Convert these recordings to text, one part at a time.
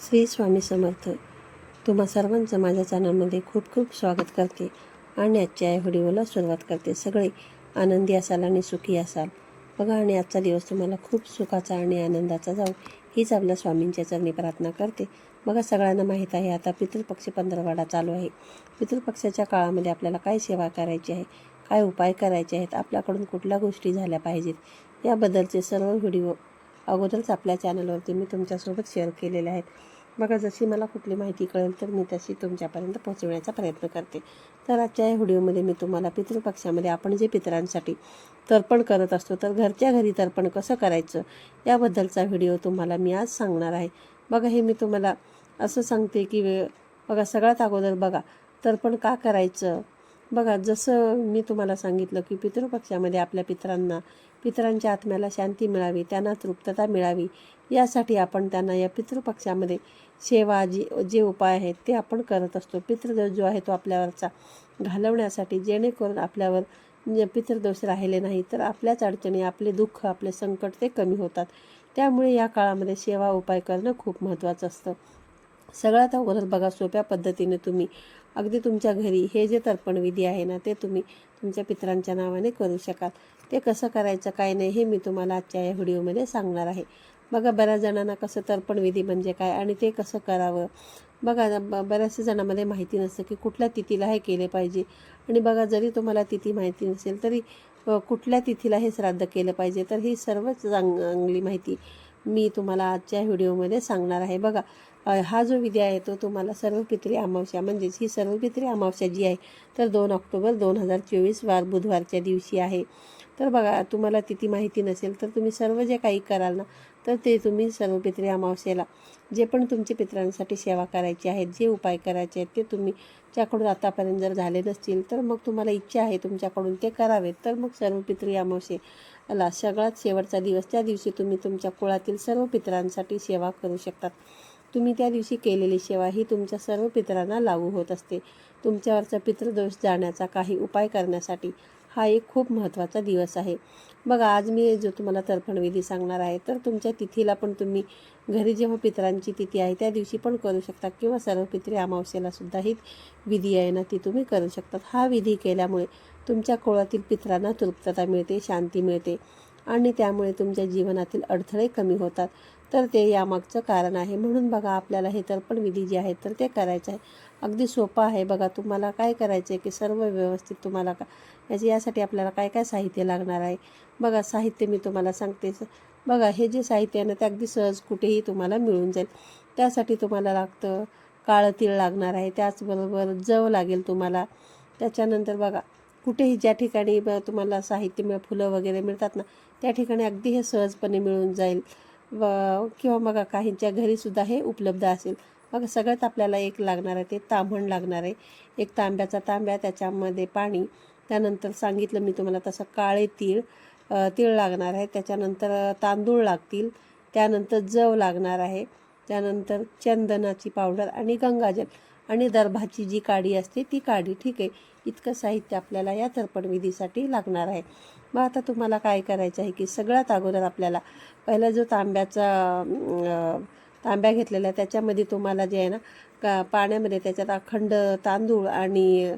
श्री स्वामी समर्थ. तुम्हा सर्वांचं माझ्या चॅनलमध्ये खूप खूप स्वागत करते आणि आजच्या या व्हिडिओला सुरुवात करते. सगळे आनंदी असाल आणि सुखी असाल. बघा आणि आजचा दिवस तुम्हाला खूप सुखाचा आणि आनंदाचा जाऊ हीच आपल्या स्वामींच्या चरणी प्रार्थना करते. बघा सगळ्यांना माहीत आहे आता पितृपक्ष पंधरवाडा चालू आहे. पितृपक्षाच्या काळामध्ये आपल्याला काय सेवा करायची आहे? काय उपाय करायचे आहेत? आपल्याकडून कुठल्या गोष्टी झाल्या पाहिजेत? याबद्दलचे सर्व व्हिडिओ अगोदरच आपल्या चॅनलवरती मी तुमच्यासोबत शेअर केलेले आहेत. बघा जशी मला कुठली माहिती कळेल तर मी तशी तुमच्यापर्यंत पोहोचवण्याचा प्रयत्न करते. तर आजच्या या व्हिडिओमध्ये मी तुम्हाला पितृपक्षामध्ये आपण जे पितरांसाठी तर्पण करत असतो तर घरच्या घरी तर्पण कसं करायचं याबद्दलचा व्हिडिओ तुम्हाला मी आज सांगणार आहे. बघा हे मी तुम्हाला असं सांगते की वे- बघा सगळ्यात अगोदर बघा तर्पण का करायचं? बघा जसं मी तुम्हाला सांगितलं की पितृपक्षामध्ये आपल्या पितरांना पितरांच्या आत्म्याला शांती मिळावी त्यांना तृप्तता मिळावी यासाठी आपण त्यांना या पितृपक्षामध्ये सेवा जी जे उपाय आहेत ते आपण करत असतो. पितृदेव जो आहे तो आपल्यावरचा घालवण्यासाठी जेणेकरून आपल्यावर पितृदोष राहिले नाही तर आपल्याच अडचणी आपले दुःख आपले संकट ते कमी होतात. त्यामुळे या काळामध्ये सेवा उपाय करणं खूप महत्त्वाचं असतं. सगळ्यात अगोदर बघा सोप्या पद्धतीने तुम्ही अगदी तुमच्या घरी हे जे तर्पण विधी आहे ना ते तुम्ही तुमच्या पित्रांच्या नावाने करू शकाल. ते कसं करायचं काय नाही हे मी तुम्हाला आजच्या या व्हिडिओमध्ये सांगणार आहे. बघा बऱ्याच जणांना कसं तर्पण विधी म्हणजे काय आणि ते कसं करावं. बघा ब बऱ्याचशा जणांमध्ये माहिती नसतं की कुठल्या तिथीला हे केले पाहिजे. आणि बघा जरी तुम्हाला तिथी माहिती नसेल तरी कुठल्या तिथीला हे श्राद्ध केलं पाहिजे तर ही सर्वच चांग- चांगली माहिती मी तुम्हाला आजच्या व्हिडिओमध्ये सांगणार आहे. बघा हा जो विधी आहे तो तुम्हाला सर्वपित्री अमावस्या म्हणजेच ही सर्वपित्री अमावस्या जी आहे तर दोन ऑक्टोबर दोन हजार चोवीस वार बुधवारच्या दिवशी आहे. तर बघा तुम्हाला तिथी माहिती नसेल तर तुम्ही सर्व जे काही कराल ना तर ते तुम्ही सर्वपित्री अमावस्येला जे पण तुमच्या पित्रांसाठी सेवा करायची आहे जे उपाय करायचे आहेत ते तुम्ही च्याकडून आतापर्यंत जर झाले नसतील तर मग तुम्हाला इच्छा आहे तुमच्याकडून ते करावेत तर मग सर्व अमावस्ये आला सगळ्यात शेवटचा दिवस. त्या दिवशी तुम्ही तुमच्या कुळातील सर्व पितरांसाठी सेवा करू शकतात. तुम्ही त्या दिवशी केलेली सेवा ही तुमच्या सर्व पितरांना लागू होत असते. तुमच्यावरचा पितृदोष जाण्याचा काही उपाय करण्यासाठी हा एक खूप महत्त्वाचा दिवस आहे. बघा आज मी जो तुम्हाला तर्पणविधी सांगणार आहे तर तुमच्या तिथीला पण तुम्ही घरी जेव्हा पितरांची तिथी आहे त्या दिवशी पण करू शकता किंवा सर्व पितरी अमावस्येला सुद्धा ही विधी आहे ना ती तुम्ही करू शकतात. हा विधी केल्यामुळे तुमच्या कुळातील पितरांना तृप्तता मिळते शांती मिळते आणि त्यामुळे तुमच्या जीवनातील अडथळे कमी होतात. तर ते यामागचं कारण आहे. म्हणून बघा आपल्याला हे तर्पण विधी जे आहेत तर ते करायचं आहे. अगदी सोपं आहे बघा. तुम्हाला काय करायचं आहे की सर्व व्यवस्थित तुम्हाला का याचे यासाठी आपल्याला काय काय साहित्य लागणार आहे? बघा साहित्य मी तुम्हाला सांगते. बघा हे जे साहित्य आहे ना ते अगदी सहज कुठेही तुम्हाला मिळून जाईल. त्यासाठी तुम्हाला लागतं काळं तीळ लागणार आहे. त्याचबरोबर जव लागेल तुम्हाला. त्याच्यानंतर बघा कुठेही ज्या ठिकाणी ब तुम्हाला साहित्य मिळ फुलं वगैरे मिळतात ना त्या ठिकाणी अगदी हे सहजपणे मिळून जाईल. व किंवा बघा काहींच्या घरीसुद्धा हे उपलब्ध असेल. मग सगळ्यात आपल्याला एक लागणार आहे ते तांबण लागणार आहे. एक तांब्याचा तांब्या त्याच्यामध्ये पाणी त्यानंतर सांगितलं मी तुम्हाला तसं काळे तीळ तीळ लागणार आहे. त्याच्यानंतर तांदूळ लागतील. त्यानंतर जव लागणार आहे. त्यानंतर चंदनाची पावडर आणि गंगाजल आणि दर्भाची जी काडी असते ती काडी ठीक आहे. इतकं साहित्य आपल्याला या तर्पणविधीसाठी लागणार आहे. मग आता तुम्हाला काय करायचं आहे की सगळ्यात अगोदर आपल्याला पहिला जो तांब्याचा तांब्या घेतलेल्या त्याच्यामध्ये तुम्हाला जे आहे ना का पाण्यामध्ये त्याच्यात अखंड तांदूळ आणि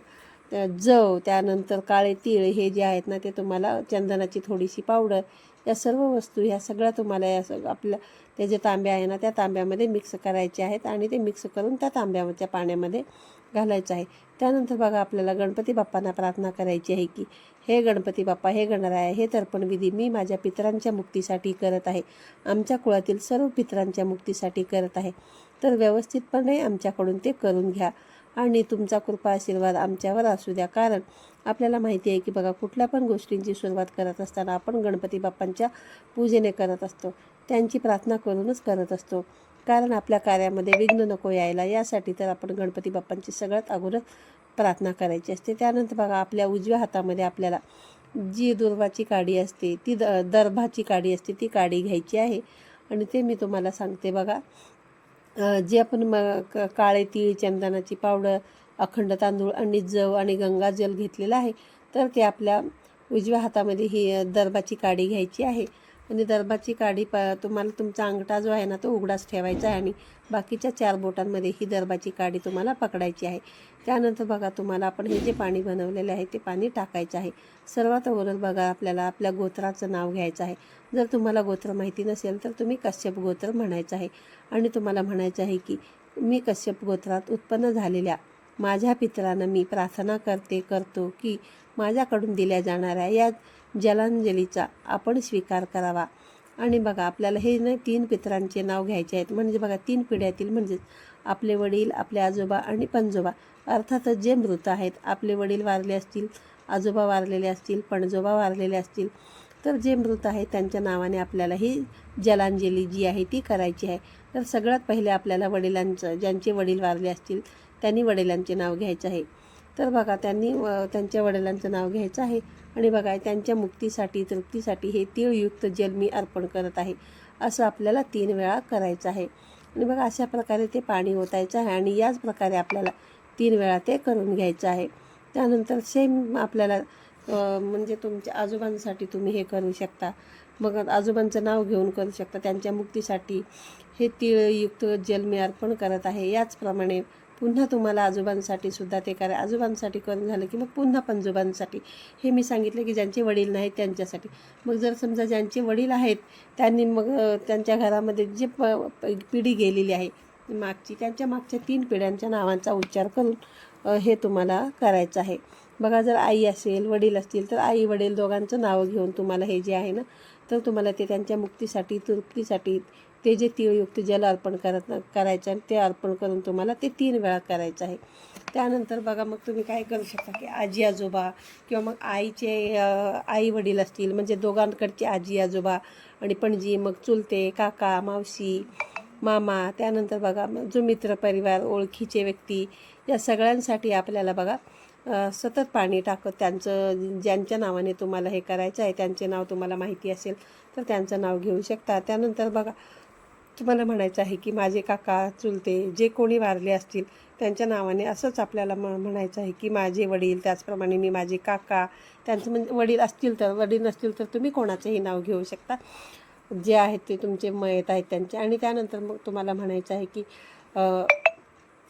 जव त्यानंतर काळे तीळ हे जे आहेत ना ते तुम्हाला चंदनाची थोडीशी पावडर या सर्व वस्तू ह्या सगळ्या तुम्हाला या सग आपल्या ते जे तांब्या आहे ना त्या तांब्यामध्ये मिक्स करायचे आहेत आणि ते मिक्स करून त्या तांब्याच्या पाण्यामध्ये घालायचं आहे. त्यानंतर बघा आपल्याला गणपती बाप्पांना प्रार्थना करायची आहे की हे गणपती बाप्पा हे गणराय हे तर्पणविधी मी माझ्या पितरांच्या मुक्तीसाठी करत आहे. आमच्या कुळातील सर्व पितरांच्या मुक्तीसाठी करत आहे. तर व्यवस्थितपणे आमच्याकडून ते करून घ्या आणि तुमचा कृपा आशीर्वाद आमच्यावर असू द्या. कारण आपल्याला माहिती आहे की बघा कुठल्या पण गोष्टींची सुरुवात करत असताना आपण गणपती बाप्पांच्या पूजेने करत असतो. त्यांची प्रार्थना करूनच करत असतो. कारण आपल्या कार्यामध्ये विघ्न नको यायला यासाठी तर आपण गणपती बाप्पांची सगळ्यात अगोदर प्रार्थना करायची असते. त्यानंतर बघा आपल्या उजव्या हातामध्ये आपल्याला जी दुर्वाची काडी असते ती द दर्भाची काडी असते ती काडी घ्यायची आहे. आणि ते मी तुम्हाला सांगते बघा जे आपण म काळे तीळ चंदनाची पावडर अखंड तांदूळ आणि जव आणि गंगाजल घेतलेलं आहे तर ते आपल्या उजव्या हातामध्ये ही दर्भाची काडी घ्यायची आहे. म्हणजे आणि दरबाची काडी प तुम्हाला तुमचा अंगठा जो आहे ना तो उघडाच ठेवायचा आहे आणि बाकीच्या चार बोटांमध्ये ही दरबाची काडी तुम्हाला पकडायची आहे. त्यानंतर बघा तुम्हाला आपण हे जे पाणी बनवलेले आहे ते पाणी टाकायचं आहे. सर्वात अगोदर बघा आपल्याला आपल्या गोत्राचं नाव घ्यायचं आहे. जर तुम्हाला गोत्र माहिती नसेल तर तुम्ही कश्यप गोत्र म्हणायचं आहे. आणि तुम्हाला म्हणायचं आहे की मी कश्यप गोत्रात उत्पन्न झालेल्या माझ्या पितरांना मी प्रार्थना करते करतो की माझ्याकडून दिल्या जाणाऱ्या या जलांजलीचा आपण स्वीकार करावा. आणि बघा आपल्याला हे ना तीन पितरांचे नाव घ्यायचे आहेत. म्हणजे बघा तीन पिढ्यातील म्हणजेच आपले वडील आपले आजोबा आणि पणजोबा. अर्थातच जे मृत आहेत आपले वडील वारले असतील आजोबा वारलेले असतील पणजोबा वारलेले असतील तर जे मृत आहेत त्यांच्या नावाने आपल्याला ही जलांजली जी आहे ती करायची आहे. तर सगळ्यात पहिले आपल्याला वडिलांचं ज्यांचे वडील वारले असतील त्यांनी वडिलांचे नाव घ्यायचं आहे. तर बघा त्यांनी त्यांच्या वडिलांचं नाव घ्यायचं आहे. आणि बघा त्यांच्या मुक्तीसाठी तृप्तीसाठी हे तिळयुक्त जल मी अर्पण करत आहे. असं आपल्याला तीन वेळा करायचं आहे. आणि बघा अशा प्रकारे ते पाणी ओतायचं आहे आणि याच प्रकारे आपल्याला तीन वेळा ते करून घ्यायचं आहे. त्यानंतर सेम आपल्याला म्हणजे तुमच्या आजोबांसाठी तुम्ही हे करू शकता. मग आजोबांचं नाव घेऊन करू शकता. त्यांच्या मुक्तीसाठी हे तिळयुक्त जल मी अर्पण करत आहे. याचप्रमाणे पुन्हा तुम्हाला आजोबांसाठी सुद्धा ते करा आजोबांसाठी करून झालं की मग पुन्हा पंजोबांसाठी हे मी सांगितलं की ज्यांचे वडील नाहीत त्यांच्यासाठी. मग जर समजा ज्यांचे वडील आहेत त्यांनी मग त्यांच्या घरामध्ये जे प पिढी गेलेली आहे मागची त्यांच्या मागच्या तीन पिढ्यांच्या नावांचा उच्चार करून हे तुम्हाला करायचं आहे. बघा जर आई असेल वडील असतील तर आई वडील दोघांचं नावं घेऊन तुम्हाला हे जे आहे ना तर तुम्हाला ते त्यांच्या मुक्तीसाठी तृप्तीसाठी ते जे तिळयुक्त जल अर्पण करत करायचं आणि ते अर्पण करून तुम्हाला ते तीन वेळा करायचं आहे. त्यानंतर बघा मग तुम्ही काय करू शकता की आजी आजोबा किंवा मग आईचे आई वडील असतील म्हणजे दोघांकडचे आजी आजोबा आणि पणजी मग चुलते काका मावशी मामा त्यानंतर बघा मग जो मित्र परिवार ओळखीचे व्यक्ती या सगळ्यांसाठी आपल्याला बघा सतत पाणी टाकत त्यांचं ज्यांच्या नावाने तुम्हाला हे करायचं आहे त्यांचे नाव तुम्हाला माहिती असेल तर त्यांचं नाव घेऊ शकता. त्यानंतर बघा तुम्हाला म्हणायचं आहे की माझे काका चुलते जे कोणी वारले असतील त्यांच्या नावाने असंच आपल्याला म म्हणायचं आहे की माझे वडील त्याचप्रमाणे मी माझे काका त्यांचं म्हणजे वडील असतील तर वडील नसतील तर तुम्ही कोणाचंही नाव घेऊ शकता. जे आहेत ते तुमचे मयत आहेत त्यांचे. आणि त्यानंतर मग तुम्हाला म्हणायचं आहे की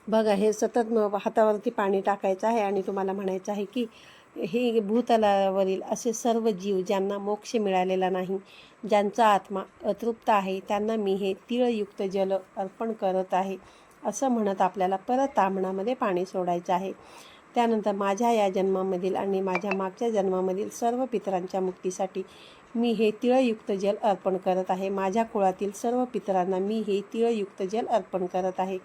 बघा हे सतत हातावरती पाणी टाकायचं आहे आणि तुम्हाला म्हणायचं आहे की हे भूतलावरील असे सर्व जीव ज्यांना मोक्ष मिळालेला नाही ज्यांचा आत्मा अतृप्त आहे त्यांना मी हे तिळयुक्त जल अर्पण करत आहे असं म्हणत आपल्याला परत तांबणामध्ये पाणी सोडायचं आहे. त्यानंतर माझ्या या जन्मामधील आणि माझ्या मागच्या जन्मामधील सर्व पितरांच्या मुक्तीसाठी मी हे तिळयुक्त जल अर्पण करत आहे. माझ्या कुळातील सर्व पितरांना मी हे तिळयुक्त जल अर्पण करत आहे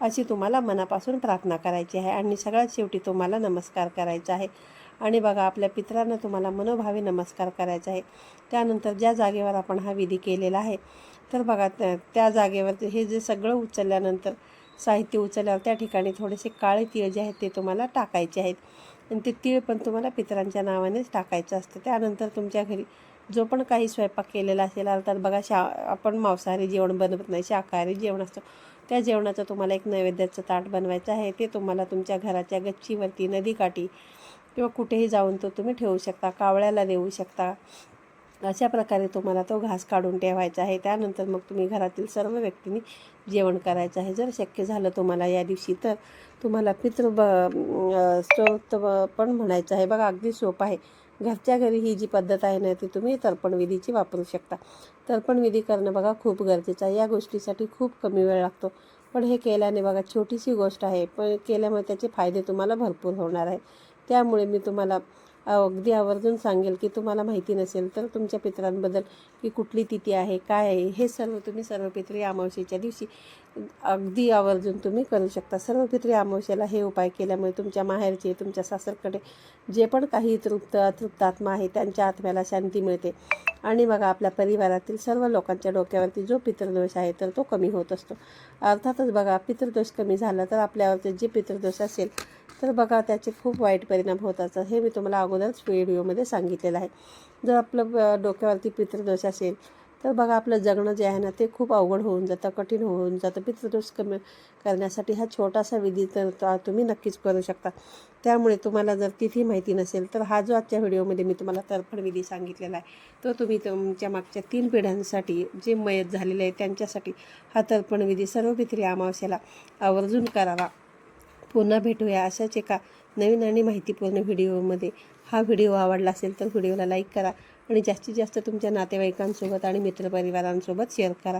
अशी तुम्हाला मनापासून प्रार्थना करायची आहे. आणि सगळ्यात शेवटी तुम्हाला नमस्कार करायचा आहे. आणि बघा आपल्या पितरांना तुम्हाला मनोभावे नमस्कार करायचा आहे. त्यानंतर ज्या जागेवर आपण हा विधी केलेला आहे तर बघा त्या त्या जागेवर हे जे सगळं उचलल्यानंतर साहित्य उचलल्यावर त्या ठिकाणी थोडेसे काळे तीळ जे आहेत ते तुम्हाला टाकायचे आहेत. आणि ते तीळ पण तुम्हाला पितरांच्या नावानेच टाकायचं असतं. त्यानंतर तुमच्या घरी जो पण काही स्वयंपाक केलेला असेल अर्थात बघा शा आपण मांसाहारी जेवण बनवत नाही शाकाहारी जेवण असतं त्या जेवणाचं तुम्हाला एक नैवेद्याचं ताट बनवायचं आहे. ते तुम्हाला तुमच्या घराच्या गच्चीवरती नदीकाठी किंवा कुठेही जाऊन तो तुम्ही ठेवू शकता कावळ्याला देऊ शकता. अशा प्रकारे तुम्हाला तो घास काढून ठेवायचा आहे. त्यानंतर मग तुम्ही घरातील सर्व व्यक्तींनी जेवण करायचं आहे. जर शक्य झालं तुम्हाला या दिवशी तर तुम्हाला पितृ ब स्तोत्र पण म्हणायचं आहे. बघा अगदी सोपं आहे. घरच्या घरी ही जी पद्धत आहे ना ती तुम्ही तर्पणविधीची वापरू शकता. तर्पणविधी करणं बघा खूप गरजेचं आहे. या गोष्टीसाठी खूप कमी वेळ लागतो. पण हे केल्याने बघा छोटीशी गोष्ट आहे. पण केल्यामुळे त्याचे फायदे तुम्हाला भरपूर होणार आहे. त्यामुळे मी तुम्हाला अगदी आवर्जून सांगेल की तुम्हाला माहिती नसेल तर तुमच्या पितरांबद्दल की कुठली तिथी आहे काय आहे हे सर्व तुम्ही सर्व पित्री अमावस्येच्या दिवशी अगदी आवर्जून तुम्ही करू शकता. सर्व पित्री अमावस्येला हे उपाय केल्यामुळे तुमच्या माहेरचे तुमच्या सासरकडे जे पण काही तृप्त अतृप्त आत्मा आहे त्यांच्या आत्म्याला शांती मिळते. आणि बघा आपल्या परिवारातील सर्व लोकांच्या डोक्यावरती जो पितृदोष आहे तर तो कमी होत असतो. अर्थातच बघा पितृदोष कमी झाला तर आपल्यावरती जे पितृदोष असेल तर बघा त्याचे खूप वाईट परिणाम होत असतात. हे मी तुम्हाला अगोदरच व्हिडिओमध्ये सांगितलेलं आहे. जर आपलं डोक्यावरती पितृदोष असेल तर बघा आपलं जगणं जे आहे ना ते खूप अवघड होऊन जातं कठीण होऊन जातं. पितृदोष कमी करण्यासाठी हा छोटासा विधी तर तो तुम्ही नक्कीच करू शकता. त्यामुळे तुम्हाला जर तिथी माहिती नसेल तर हा जो आजच्या व्हिडिओमध्ये मी तुम्हाला तर्पण विधी सांगितलेला आहे तो तुम्ही तुमच्या मागच्या तीन पिढ्यांसाठी जे मयत झालेले आहे त्यांच्यासाठी हा तर्पण विधी सर्व पित्री अमावस्याला आवर्जून करावा. पुन्हा भेटूया. अशाच एका नवीन आणि माहितीपूर्ण व्हिडिओमध्ये. हा व्हिडिओ आवडला असेल तर व्हिडिओला लाईक करा आणि जास्तीत जास्त तुमच्या नातेवाईकांसोबत आणि मित्रपरिवारांसोबत शेअर करा.